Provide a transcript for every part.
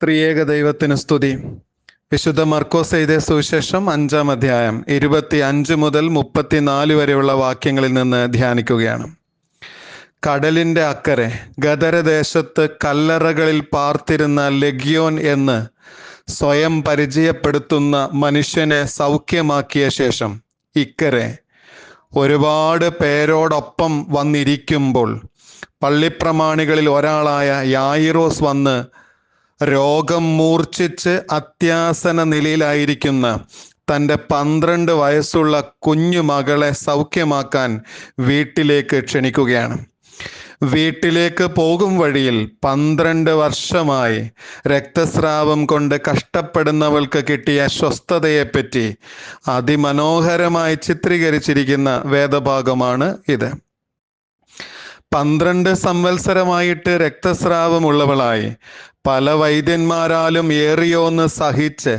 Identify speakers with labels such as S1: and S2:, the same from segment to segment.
S1: ത്രിയേക ദൈവത്തിന് സ്തുതി. വിശുദ്ധ മർക്കോസ് എഴുതിയ സുവിശേഷം അഞ്ചാം അധ്യായം ഇരുപത്തി അഞ്ച് മുതൽ മുപ്പത്തിനാല് വരെയുള്ള വാക്യങ്ങളിൽ നിന്ന് ധ്യാനിക്കുകയാണ്. കടലിന്റെ അക്കരെ ഗദരദേശത്ത് കല്ലറകളിൽ പാർത്തിരുന്ന ലഗിയോൻ എന്ന് സ്വയം പരിചയപ്പെടുത്തുന്ന മനുഷ്യനെ സൗഖ്യമാക്കിയ ശേഷം ഇക്കരെ ഒരുപാട് പേരോടൊപ്പം വന്നിരിക്കുമ്പോൾ പള്ളിപ്രമാണികളിൽ ഒരാളായ യായിറോസ് വന്ന് രോഗം മൂർച്ഛിച്ച് അത്യാസന നിലയിലായിരിക്കുന്ന തന്റെ പന്ത്രണ്ട് വയസ്സുള്ള കുഞ്ഞു മകളെ സൗഖ്യമാക്കാൻ വീട്ടിലേക്ക് ക്ഷണിക്കുകയാണ്. വീട്ടിലേക്ക് പോകും വഴിയിൽ പന്ത്രണ്ട് വർഷമായി രക്തസ്രാവം കൊണ്ട് കഷ്ടപ്പെടുന്നവൾക്ക് കിട്ടിയ സ്വസ്ഥതയെപ്പറ്റി അതിമനോഹരമായി ചിത്രീകരിച്ചിരിക്കുന്ന വേദഭാഗമാണ് ഇത്. പന്ത്രണ്ട് സംവത്സരമായിട്ട് രക്തസ്രാവമുള്ളവളായി. പല വൈദ്യന്മാരാലും ഏറിയോന്ന് സഹിച്ച്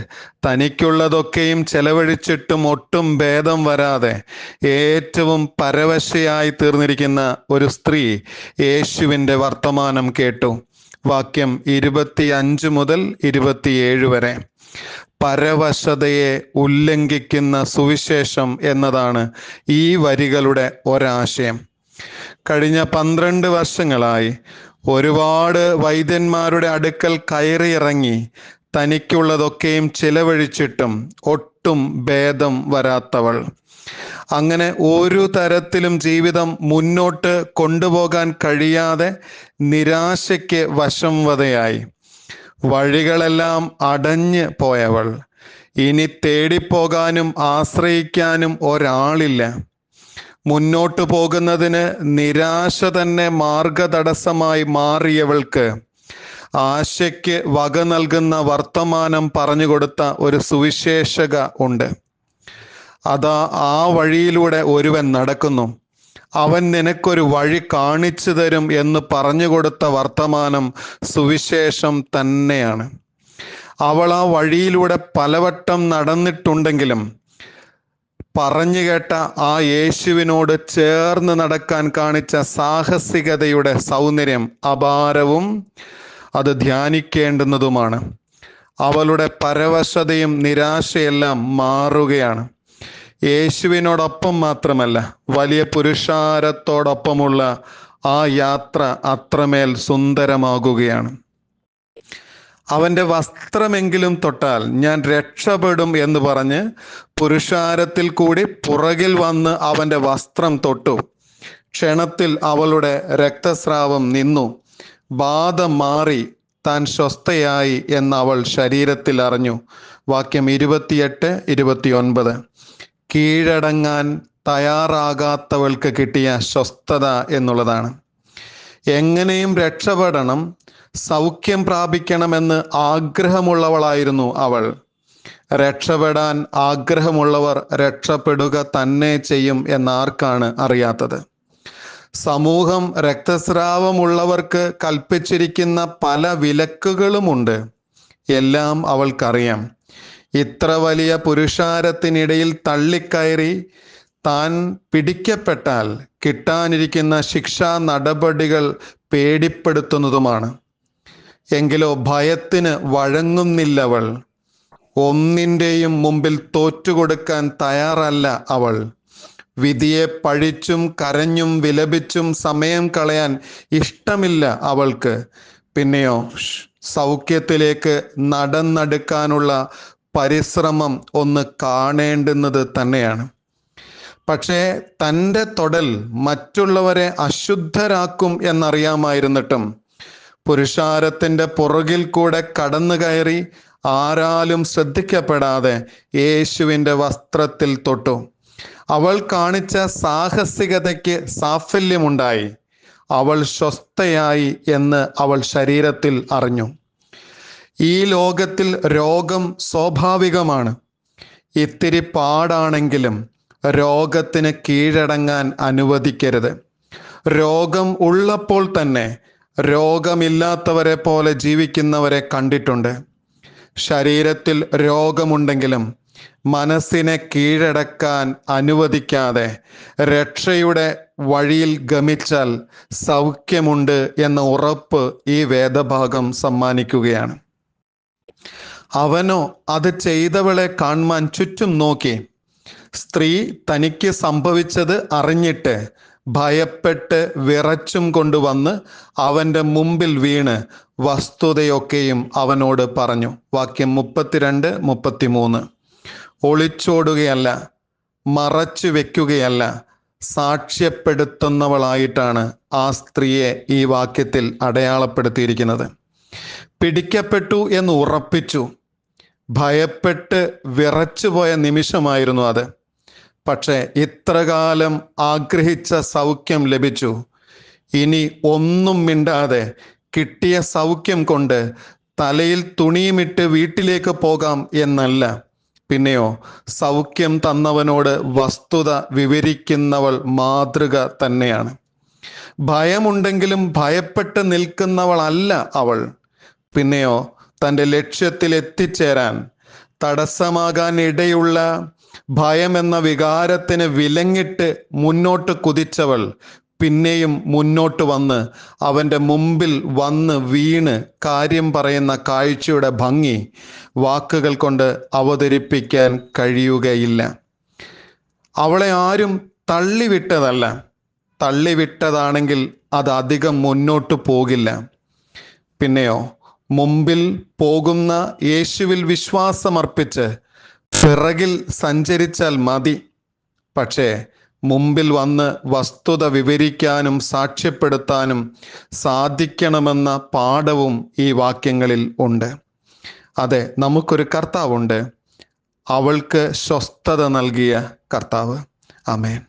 S1: തനിക്കുള്ളതൊക്കെയും ചെലവഴിച്ചിട്ടും ഒട്ടും ഭേദം വരാതെ ഏറ്റവും പരവശയായി തീർന്നിരിക്കുന്ന ഒരു സ്ത്രീ യേശുവിന്റെ വർത്തമാനം കേട്ടു. വാക്യം ഇരുപത്തി അഞ്ച് മുതൽ ഇരുപത്തിയേഴ് വരെ. പരവശതയെ ഉല്ലംഘിക്കുന്ന സുവിശേഷം എന്നതാണ് ഈ വരികളുടെ ഒരാശയം. കഴിഞ്ഞ പന്ത്രണ്ട് വർഷങ്ങളായി ഒരുപാട് വൈദ്യന്മാരുടെ അടുക്കൽ കയറിയിറങ്ങി തനിക്കുള്ളതൊക്കെയും ചിലവഴിച്ചിട്ടും ഒട്ടും ഭേദം വരാത്തവൾ. അങ്ങനെ ഒരു തരത്തിലും ജീവിതം മുന്നോട്ട് കൊണ്ടുപോകാൻ കഴിയാതെ നിരാശയ്ക്ക് വശംവതയായി. വഴികളെല്ലാം അടഞ്ഞ് പോയവൾ. ഇനി തേടിപ്പോകാനും ആശ്രയിക്കാനും ഒരാളില്ല. മുന്നോട്ട് പോകുന്നതിന് നിരാശ തന്നെ മാർഗതടസ്സമായി മാറിയവൾക്ക് ആശയ്ക്ക് വക നൽകുന്ന വർത്തമാനം പറഞ്ഞു കൊടുത്ത ഒരു സുവിശേഷക ഉണ്ട്. അതാ ആ വഴിയിലൂടെ ഒരുവൻ നടക്കുന്നു. അവൻ നിനക്കൊരു വഴി കാണിച്ചു തരും എന്ന് പറഞ്ഞു കൊടുത്ത വർത്തമാനം സുവിശേഷം തന്നെയാണ്. അവൾ ആ വഴിയിലൂടെ പലവട്ടം നടന്നിട്ടുണ്ടെങ്കിലും പറഞ്ഞു കേട്ട ആ യേശുവിനോട് ചേർന്ന് നടക്കാൻ കാണിച്ച സാഹസികതയുടെ സൗന്ദര്യം അപാരവും അത് ധ്യാനിക്കേണ്ടുന്നതുമാണ്. അവളുടെ പരവശതയും നിരാശയെല്ലാം മാറുകയാണ്. യേശുവിനോടൊപ്പം മാത്രമല്ല വലിയ പുരുഷാരത്തോടൊപ്പമുള്ള ആ യാത്ര അത്രമേൽ സുന്ദരമാകുകയാണ്. അവന്റെ വസ്ത്രമെങ്കിലും തൊട്ടാൽ ഞാൻ രക്ഷപ്പെടും എന്ന് പറഞ്ഞ് പുരുഷാരത്തിൽ കൂടി പുറകിൽ വന്ന് അവന്റെ വസ്ത്രം തൊട്ടു. ക്ഷണത്തിൽ അവളുടെ രക്തസ്രാവം നിന്നു. ബാധ മാറി താൻ സ്വസ്ഥയായി എന്ന് അവൾ ശരീരത്തിൽ അറിഞ്ഞു. വാക്യം ഇരുപത്തിയെട്ട് ഇരുപത്തിയൊൻപത്. കീഴടങ്ങാൻ തയ്യാറാകാത്തവൾക്ക് കിട്ടിയ സ്വസ്ഥത എന്നുള്ളതാണ്. എങ്ങനെയും രക്ഷപ്പെടണം സൗഖ്യം പ്രാപിക്കണമെന്ന് ആഗ്രഹമുള്ളവളായിരുന്നു അവൾ. രക്ഷപ്പെടാൻ ആഗ്രഹമുള്ളവർ രക്ഷപ്പെടുക തന്നെ ചെയ്യും എന്നാർക്കാണ് അറിയാത്തത്. സമൂഹം രക്തസ്രാവമുള്ളവർക്ക് കൽപ്പിച്ചിരിക്കുന്ന പല വിലക്കുകളുമുണ്ട്. എല്ലാം അവൾക്കറിയാം. ഇത്ര വലിയ പുരുഷാരത്തിനിടയിൽ തള്ളിക്കയറി താൻ പിടിക്കപ്പെട്ടാൽ കിട്ടാനിരിക്കുന്ന ശിക്ഷാ നടപടികൾ പേടിപ്പെടുത്തുന്നതുമാണ്. എങ്കിലോ ഭയത്തിന് വഴങ്ങുന്നില്ലവൾ. ഒന്നിന്റെയും മുമ്പിൽ തോറ്റുകൊടുക്കാൻ തയ്യാറല്ല അവൾ. വിധിയെ പഴിച്ചും കരഞ്ഞും വിലപിച്ചും സമയം കളയാൻ ഇഷ്ടമില്ല അവൾക്ക്. പിന്നെയോ സൗഖ്യത്തിലേക്ക് നടന്നെടുക്കാനുള്ള പരിശ്രമം ഒന്ന് കാണേണ്ടുന്നത് തന്നെയാണ്. പക്ഷേ തന്റെ തൊടൽ മറ്റുള്ളവരെ അശുദ്ധരാക്കും എന്നറിയാമായിരുന്നിട്ടും പുരുഷാരത്തിന്റെ പുറകിൽ കൂടെ കടന്നു കയറി ആരാലും ശ്രദ്ധിക്കപ്പെടാതെ യേശുവിന്റെ വസ്ത്രത്തിൽ തൊട്ടു. അവൾ കാണിച്ച സാഹസികതയ്ക്ക് സാഫല്യമുണ്ടായി. അവൾ സ്വസ്ഥയായി എന്ന് അവൾ ശരീരത്തിൽ അറിഞ്ഞു. ഈ ലോകത്തിൽ രോഗം സ്വാഭാവികമാണ്. ഇത്തിരി പാടാണെങ്കിലും രോഗത്തിന് കീഴടങ്ങാൻ അനുവദിക്കരുത്. രോഗം ഉള്ളപ്പോൾ തന്നെ രോഗമില്ലാത്തവരെ പോലെ ജീവിക്കുന്നവരെ കണ്ടിട്ടുണ്ട്. ശരീരത്തിൽ രോഗമുണ്ടെങ്കിലും മനസ്സിനെ കീഴടക്കാൻ അനുവദിക്കാതെ രക്ഷയുടെ വഴിയിൽ ഗമിച്ചാൽ സൗഖ്യമുണ്ട് എന്ന ഉറപ്പ് ഈ വേദഭാഗം സമ്മാനിക്കുകയാണ്. അവനോ അത് ചെയ്തവളെ കാണുവാൻ ചുറ്റും നോക്കി സ്ത്രീ തനിക്ക് സംഭവിച്ചത് അറിഞ്ഞിട്ട് ഭയപ്പെട്ട് വിറച്ചും കൊണ്ടുവന്ന് അവന്റെ മുമ്പിൽ വീണ് വസ്തുതയൊക്കെയും അവനോട് പറഞ്ഞു. വാക്യം മുപ്പത്തിരണ്ട് മുപ്പത്തിമൂന്ന്. ഒളിച്ചോടുകയല്ല മറച്ചു വെക്കുകയല്ല സാക്ഷ്യപ്പെടുത്തുന്നവളായിട്ടാണ് ആ സ്ത്രീയെ ഈ വാക്യത്തിൽ അടയാളപ്പെടുത്തിയിരിക്കുന്നത്. പിടിക്കപ്പെട്ടു എന്ന് ഉറപ്പിച്ചു. ഭയപ്പെട്ട് വിറച്ചുപോയ നിമിഷമായിരുന്നു അത്. പക്ഷേ ഇത്രകാലം ആഗ്രഹിച്ച സൗഖ്യം ലഭിച്ചു. ഇനി ഒന്നും മിണ്ടാതെ കിട്ടിയ സൗഖ്യം കൊണ്ട് തലയിൽ തുണിയുമിട്ട് വീട്ടിലേക്ക് പോകാം എന്നല്ല. പിന്നെയോ സൗഖ്യം തന്നവനോട് വസ്തുത വിവരിക്കുന്നവൾ മാതൃക തന്നെയാണ്. ഭയമുണ്ടെങ്കിലും ഭയപ്പെട്ട് നിൽക്കുന്നവളല്ല അവൾ. പിന്നെയോ തന്റെ ലക്ഷ്യത്തിൽ എത്തിച്ചേരാൻ തടസ്സമാകാൻ ഇടയുള്ള ഭയം എന്ന വികാരത്തിന് വിലങ്ങിട്ട് മുന്നോട്ട് കുതിച്ചവൾ പിന്നെയും മുന്നോട്ട് വന്ന് അവന്റെ മുമ്പിൽ വന്ന് വീണ് കാര്യം പറയുന്ന കാഴ്ചയുടെ ഭംഗി വാക്കുകൾ കൊണ്ട് അവതരിപ്പിക്കാൻ കഴിയുകയില്ല. അവളെ ആരും തള്ളിവിട്ടതല്ല. തള്ളിവിട്ടതാണെങ്കിൽ അത് അധികം മുന്നോട്ട് പോകില്ല. പിന്നെയോ മുമ്പിൽ പോകുന്ന യേശുവിൽ വിശ്വാസമർപ്പിച്ച് പിറകിൽ സഞ്ചരിച്ചാൽ മതി. പക്ഷേ മുമ്പിൽ വന്ന് വസ്തുത വിവരിക്കാനും സാക്ഷ്യപ്പെടുത്താനും സാധിക്കണമെന്ന പാഠവും ഈ വാക്യങ്ങളിൽ ഉണ്ട്. അതെ നമുക്കൊരു കർത്താവുണ്ട്. അവൾക്ക് സ്വസ്ഥത നൽകിയ കർത്താവ്. ആമേൻ.